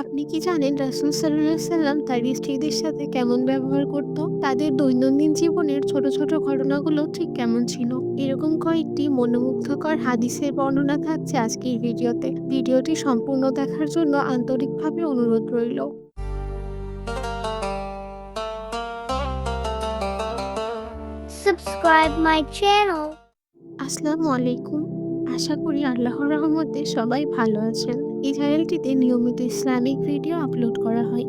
আপনি কি জানেন রাসুল সাল্লাম তার স্ত্রীদের সাথে কেমন ব্যবহার করত? তাদের দৈনন্দিন জীবনের ছোট, ছোট ঘটনাগুলো ঠিক কেমন ছিল? এরকম কয়েকটি মনোমুগ্ধকর হাদিসের বর্ণনা থাকছে আজকের ভিডিওতে। ভিডিওটি সম্পূর্ণ দেখার জন্য আন্তরিকভাবে অনুরোধ রইল। subscribe my channel. আসসালামু আলাইকুম। আশা করি আল্লাহর রহমতে সবাই ভালো আছেন। এই চ্যানেলটিতে নিয়মিত ইসলামিক ভিডিও আপলোড করা হয়।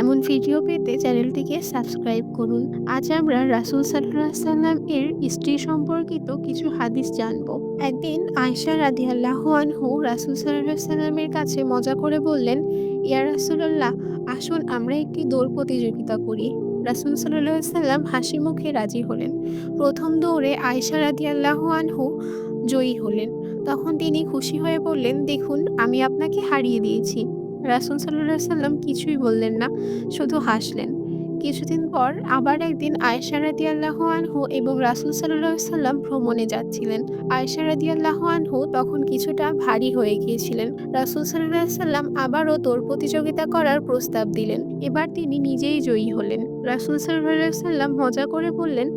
এমন ভিডিও পেতে চ্যানেলটিকে সাবস্ক্রাইব করুন। আজ আমরা রাসূল সাল্লাম এর স্ত্রী সম্পর্কিত কিছু হাদিস জানব। একদিন আয়েশা রাদিয়াল্লাহু আনহু রাসূল সাল্লাল্লাহু আলাইহি সাল্লামের কাছে মজা করে বললেন, ইয়া রাসূলুল্লাহ আসুন আমরা একটি দৌড় প্রতিযোগিতা করি। রাসূল আলাইহি সাল্লাম হাসি মুখে রাজি হলেন। প্রথম দৌড়ে আয়েশা রাদিয়াল্লাহু আনহু জয়ী হলেন। তখন তিনি খুশি হয়ে বললেন, দেখুন আমি আপনাকে হারিয়ে দিয়েছি। রাসূল আলাইহি সাল্লাম কিছুই বললেন না, শুধু হাসলেন। কিছুদিন পর আবার একদিন আয়েশা রাদিয়াল্লাহু আনহু এবং রাসূল আলাইহি সাল্লাম ভ্রমণে যাচ্ছিলেন। আয়েশা রাদিয়াল্লাহু আনহু তখন কিছুটা ভারী হয়ে গিয়েছিলেন। রাসূল আলাইহি সাল্লাম আবারও দৌড় প্রতিযোগিতা করার প্রস্তাব দিলেন। এবার তিনি নিজেই জয়ী হলেন। রাসূল আলাইহি সাল্লাম মজা করে বললেন,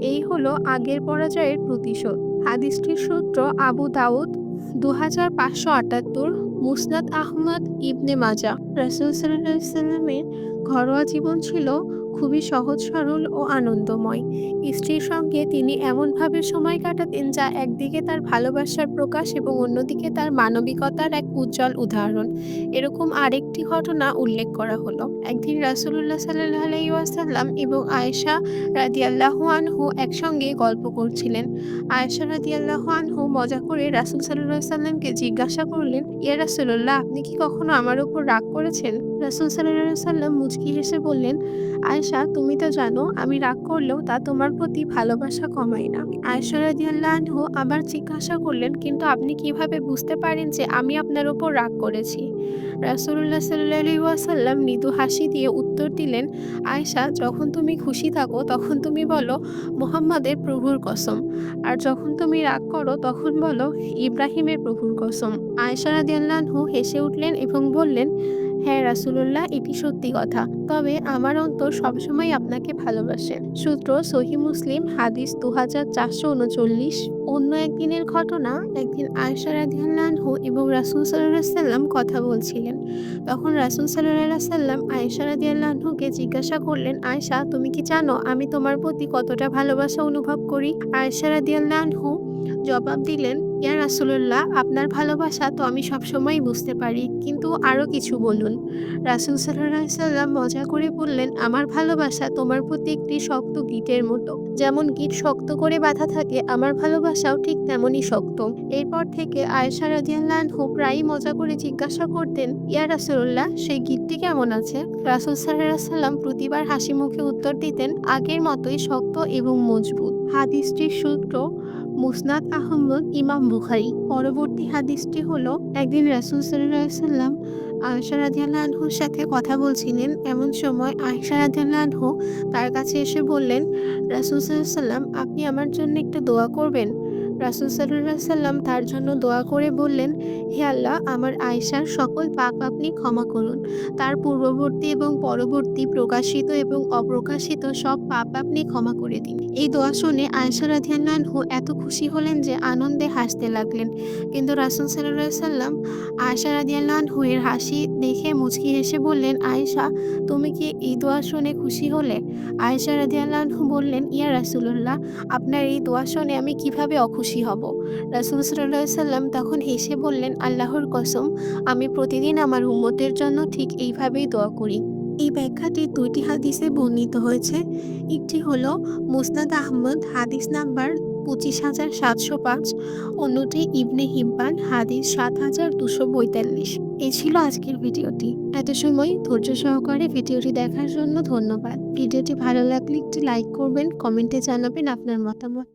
এই হলো আগের পরাজয়ের প্রতিশোধ। হাদিসটির সূত্র আবু দাউদ 2578 মুসনাদ আহমদ ইবনে মাজা। রাসুল সাল্লামের ঘরোয়া জীবন ছিল খুবই সহজ সরল ও আনন্দময়। স্ত্রীর সঙ্গে তিনি এমনভাবে সময় কাটাতেন যা একদিকে তার ভালোবাসার প্রকাশ এবং অন্যদিকে তার মানবিকতার এক উজ্জ্বল উদাহরণ। এরকম আরেকটি ঘটনা উল্লেখ করা হলো। একদিন রাসূলুল্লাহ সাল্লাল্লাহু আলাইহি ওয়াসাল্লাম এবং আয়েশা রাদিয়াল্লাহু আনহু একসঙ্গে গল্প করছিলেন। আয়েশা রাদিয়াল্লাহু আনহু মজা করে রাসূল আলাইহি সাল্লামকে জিজ্ঞাসা করলেন, ইয়া রাসূলুল্লাহ আপনি কি কখনো আমার উপর রাগ করেছেন? রাসূল আলাইহি সাল্লাম মুচকি হেসে বললেন, আয়েশা তুমি তো জানো আমি রাগ করলেও তা তোমার প্রতি ভালোবাসা কমায় না। আয়েশা রাদিয়াল্লাহু আনহু আবার জিজ্ঞাসা করলেন, কিন্তু আপনি কীভাবে বুঝতে পারেন যে আমি আপনার উপর রাগ করেছি? রাসূলুল্লাহ সাল্লাল্লাহু আলাইহি ওয়াসাল্লাম মৃদু হাসি দিয়ে উত্তর দিলেন, আয়েশা যখন তুমি খুশি থাকো তখন তুমি বলো মোহাম্মদের প্রভুর কসম। আর যখন তুমি রাগ করো তখন বলো ইব্রাহিমের প্রভুর কসম। আয়েশা রাদিয়াল্লাহু আনহু হেসে উঠলেন এবং বললেন, হ্যাঁ রাসূলুল্লাহ এটি সত্যি কথা। তবে আমার অন্তর সবসময় আপনাকে ভালোবাসে। সূত্র সহি মুসলিম হাদিস 2439 অন্য একদিনের ঘটনা একদিন আয়েশা রাদিয়াল্লাহু এবং রাসূল আলাইহি সাল্লাম কথা বলছিলেন। তখন রাসূল আলাইহি সাল্লাম আয়েশা রাদিয়াল্লাহু আনহুকে জিজ্ঞাসা করলেন, আয়েশা তুমি কি জানো আমি তোমার প্রতি কতটা ভালোবাসা অনুভব করি? আয়েশা রাদিয়াল্লাহু আনহু জবাব দিলেন, ইয়া রাসূলুল্লাহ আপনার ভালোবাসা তো আমি সবসময়ই বুঝতে পারি। কিন্তু আরও কিছু বলুন। রাসূল আলাইহি সাল্লাম মজা করে বললেন, আমার ভালোবাসা তোমার প্রতি একটি শক্ত গিঁটের মতো। যেমন গিঁট শক্ত করে বাঁধা থাকে আমার ভালোবাসাও ঠিক তেমনই শক্ত। এরপর থেকে আয়েশা রাদিয়াল্লাহু আনহু প্রায়ই মজা করে জিজ্ঞাসা করতেন, ইয়া রাসূলুল্লাহ সেই গিঁটটি কেমন আছে? রাসুল আলাইহি সাল্লাম প্রতিবার হাসি মুখে উত্তর দিতেন, আগের মতোই শক্ত এবং মজবুত। হাদিসটির সূত্র মুসনাদ আহমদ ইমাম বুখারি পরবর্তী হাদিসটি হলো একদিন রাসুল সাল্লাম আয়সা আনহুর সাথে কথা বলছিলেন। এমন সময় আয়সা আনহু তার কাছে এসে বললেন, রাসুল সাল্লাম আপনি আমার জন্য একটা দোয়া করবেন? রাসূল আলাইহি সাল্লাম তার জন্য দোয়া করে বললেন, হে আল্লাহ আমার আয়েশার সকল পাপ আপনি ক্ষমা করুন। তার পূর্ববর্তী এবং পরবর্তী প্রকাশিত এবং অপ্রকাশিত সব পাপ আপনি ক্ষমা করে দিন। এই দোয়া শুনে আয়েশা রাদিয়াল্লাহু আনহু এত খুশি হলেন যে আনন্দে হাসতে লাগলেন। কিন্তু রাসূল আলাইহি সাল্লাম রাদিয়াল্লাহু আনহু এর হাসি দেখে মুচকি হেসে বললেন, আয়েশা তুমি কি এই দোয়া শুনে খুশি হলে? রাদিয়াল্লাহু আনহু বললেন, ইয়া রাসূলুল্লাহ আপনার এই দোয়া শুনে আমি কীভাবে অখুশি হব? রাসূল সাল্লাম তখন হেসে বললেন, আল্লাহর কসম আমি প্রতিদিন আমার উম্মতের জন্য ঠিক এইভাবেই দোয়া করি। এই ব্যাখ্যাটি দুইটি হাদিসে বর্ণিত হয়েছে। একটি হল মুসনাদ আহমদ হাদিস নাম্বার 25705 অন্যটি ইবনে হিব্বান হাদিস 7242। এই ছিল আজকের ভিডিওটি। এত সময় ধৈর্য সহকারে ভিডিওটি দেখার জন্য ধন্যবাদ। ভিডিওটি ভালো লাগলে একটি লাইক করবেন, কমেন্টে জানাবেন আপনার মতামত।